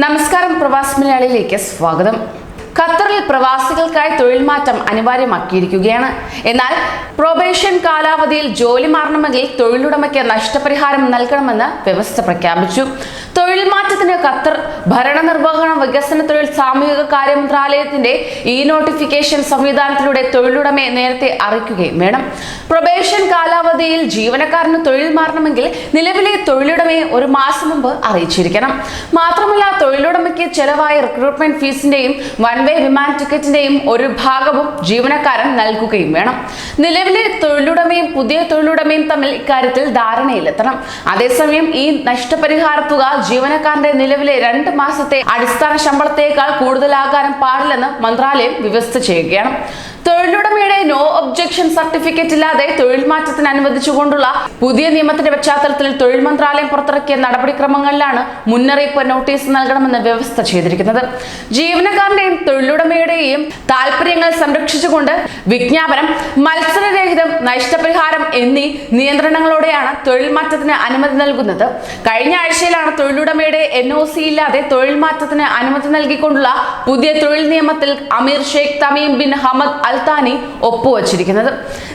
നമസ്കാരം പ്രവാസ് മലയാളിയിലേക്ക് സ്വാഗതം. ഖത്തറിൽ പ്രവാസികൾക്കായി തൊഴിൽ മാറ്റം അനിവാര്യമാക്കിയിരിക്കുകയാണ്. എന്നാൽ പ്രൊബേഷൻ കാലാവധിയിൽ ജോലി മാറണമെങ്കിൽ തൊഴിലുടമയ്ക്ക് നഷ്ടപരിഹാരം നൽകണമെന്ന് വ്യവസ്ഥ പ്രഖ്യാപിച്ചു. തൊഴിൽ മാറ്റത്തിന് ഖത്തർ ഭരണനിർവഹണ വികസന തൊഴിൽ സാമൂഹിക കാര്യ മന്ത്രാലയത്തിന്റെ ഇ നോട്ടിഫിക്കേഷൻ സംവിധാനത്തിലൂടെ തൊഴിലുടമയെ നേരത്തെ അറിയിക്കുകയും വേണം. പ്രൊബേഷൻ കാലാവധിയിൽ ജീവനക്കാരന് തൊഴിൽ മാറണമെങ്കിൽ നിലവിലെ തൊഴിലുടമയെ ഒരു മാസം മുമ്പ് അറിയിച്ചിരിക്കണം. മാത്രമല്ല തൊഴിലുടമയ്ക്ക് ചെലവായ റിക്രൂട്ട്മെന്റ് ഫീസിന്റെയും വൺ വേ വിമാന ടിക്കറ്റിന്റെയും ഒരു ഭാഗവും ജീവനക്കാരൻ നൽകുകയും വേണം. നിലവിലെ തൊഴിലുടമയും പുതിയ തൊഴിലുടമയും തമ്മിൽ ഇക്കാര്യത്തിൽ ധാരണയിലെത്തണം. അതേസമയം ഈ നഷ്ടപരിഹാര തുക ജീവനക്കാരന്റെ നിലവിലെ രണ്ട് മാസത്തെ അടിസ്ഥാന ശമ്പളത്തേക്കാൾ കൂടുതലാകാനും പാടില്ലെന്ന് മന്ത്രാലയം വ്യവസ്ഥ ചെയ്യുകയാണ്. തൊഴിലുടമയുടെ നോ ഒബ്ജക്ഷൻ സർട്ടിഫിക്കറ്റ് ഇല്ലാതെ തൊഴിൽ മാറ്റത്തിന് അനുവദിച്ചുകൊണ്ടുള്ള പുതിയ നിയമത്തിന്റെ പശ്ചാത്തലത്തിൽ തൊഴിൽ മന്ത്രാലയം പുറത്തിറക്കിയ നടപടിക്രമങ്ങളിലാണ് മുന്നറിയിപ്പ് നോട്ടീസ് നൽകണമെന്ന് വ്യവസ്ഥ ചെയ്തിരിക്കുന്നത്. ജീവനക്കാരന്റെയും തൊഴിലുടമയുടെയും താല്പര്യങ്ങൾ സംരക്ഷിച്ചുകൊണ്ട് വിജ്ഞാപനം മത്സരരഹിതം നഷ്ടപരിഹാരം എന്നീ നിയന്ത്രണങ്ങളോടെയാണ് തൊഴിൽ മാറ്റത്തിന് അനുമതി നൽകുന്നത്. കഴിഞ്ഞ ആഴ്ചയിലാണ് തൊഴിലുടമയുടെ എൻ ഒ സി ഇല്ലാതെ തൊഴിൽ മാറ്റത്തിന് അനുമതി നൽകിക്കൊണ്ടുള്ള പുതിയ തൊഴിൽ നിയമത്തിൽ Amir Sheikh Tamim bin Hamad Al Thani ഒപ്പുവച്ചിരിക്കുന്നത്.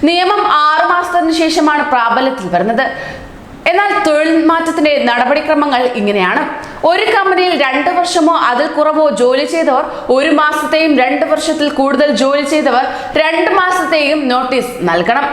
നിയമം ആറു മാസത്തിന് ശേഷമാണ് പ്രാബല്യത്തിൽ വരുന്നത്. എന്നാൽ തൊഴിൽ മാറ്റത്തിന്റെ നടപടിക്രമങ്ങൾ ഇങ്ങനെയാണ്. ഒരു കമ്പനിയിൽ രണ്ട് വർഷമോ അതിൽ കുറവോ ജോലി ചെയ്തവർ ഒരു മാസത്തെയും രണ്ട് വർഷത്തിൽ കൂടുതൽ ജോലി ചെയ്തവർ രണ്ട് മാസത്തെയും നോട്ടീസ് നൽകണം.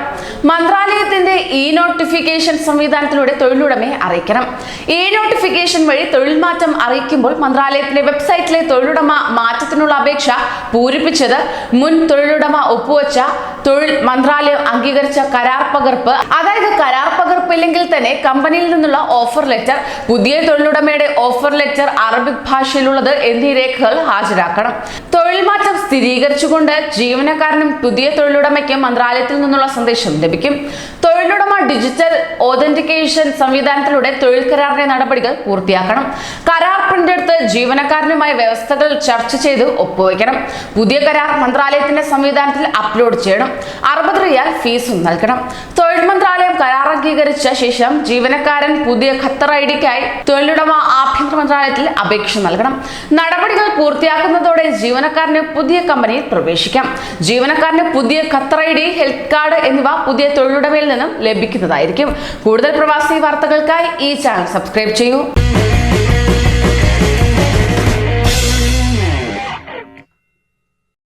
മന്ത്രാലയത്തിന്റെ ഇ നോട്ടിഫിക്കേഷൻ സംവിധാനത്തിലൂടെ തൊഴിലുടമയെ അറിയിക്കണം. ഇ നോട്ടിഫിക്കേഷൻ വഴി തൊഴിൽ മാറ്റം അറിയിക്കുമ്പോൾ മന്ത്രാലയത്തിന്റെ വെബ്സൈറ്റിലെ തൊഴിലുടമ മാറ്റത്തിനുള്ള അപേക്ഷ പൂരിപ്പിച്ചത് മുൻ തൊഴിലുടമ ഒപ്പുവച്ച തൊഴിൽ മന്ത്രാലയം അംഗീകരിച്ച കരാർ പകർപ്പ്. അതായത് കരാർ പകർപ്പ് ഇല്ലെങ്കിൽ തന്നെ കമ്പനിയിൽ നിന്നുള്ള ഓഫർ ലെറ്റർ പുതിയ തൊഴിലുടമയുടെ ഓഫർ ലെറ്റർ അറബിക് ഭാഷയിലുള്ളത് എന്നീ രേഖകൾ ഹാജരാക്കണം. തൊഴിൽ മാറ്റം സ്ഥിരീകരിച്ചുകൊണ്ട് ജീവനക്കാരനും പുതിയ തൊഴിലുടമയ്ക്കും മന്ത്രാലയത്തിൽ നിന്നുള്ള സന്ദേശം ലഭിക്കും. തൊഴിലുടമ ഡിജിറ്റൽ ഓതന്റിക്കേഷൻ സംവിധാനത്തിലൂടെ തൊഴിൽ കരാറിന്റെ നടപടികൾ പൂർത്തിയാക്കണം. കരാർ പ്രിന്റ് എടുത്ത് ജീവനക്കാരനുമായി വ്യവസ്ഥകൾ ചർച്ച ചെയ്ത് ഒപ്പുവയ്ക്കണം പുതിയ കരാർ മന്ത്രാലയത്തിന്റെ സംവിധാനത്തിൽ അപ്ലോഡ് ചെയ്യണം. അറുപത് റിയാൽ ഫീസും നൽകണം. തൊഴിൽ മന്ത്രാലയം കരാർ അംഗീകരിച്ച ശേഷം ജീവനക്കാരൻ പുതിയ ഖത്തർ ഐ ഡിക്കായി തൊഴിലുടമ ആഭ്യന്തര മന്ത്രാലയത്തിൽ അപേക്ഷ നൽകണം. നടപടികൾ പൂർത്തിയാക്കുന്നതോടെ ജീവനക്കാരന് പുതിയ കമ്പനിയിൽ പ്രവേശിക്കാം. ജീവനക്കാരന് പുതിയ Qatar I D health card എന്നിവ പുതിയ തൊഴിലുടമയിൽ നിന്നും ലഭിക്കുന്നതായിരിക്കും. കൂടുതൽ പ്രവാസി വാർത്തകൾക്കായി ഈ ചാനൽ സബ്സ്ക്രൈബ് ചെയ്യൂ.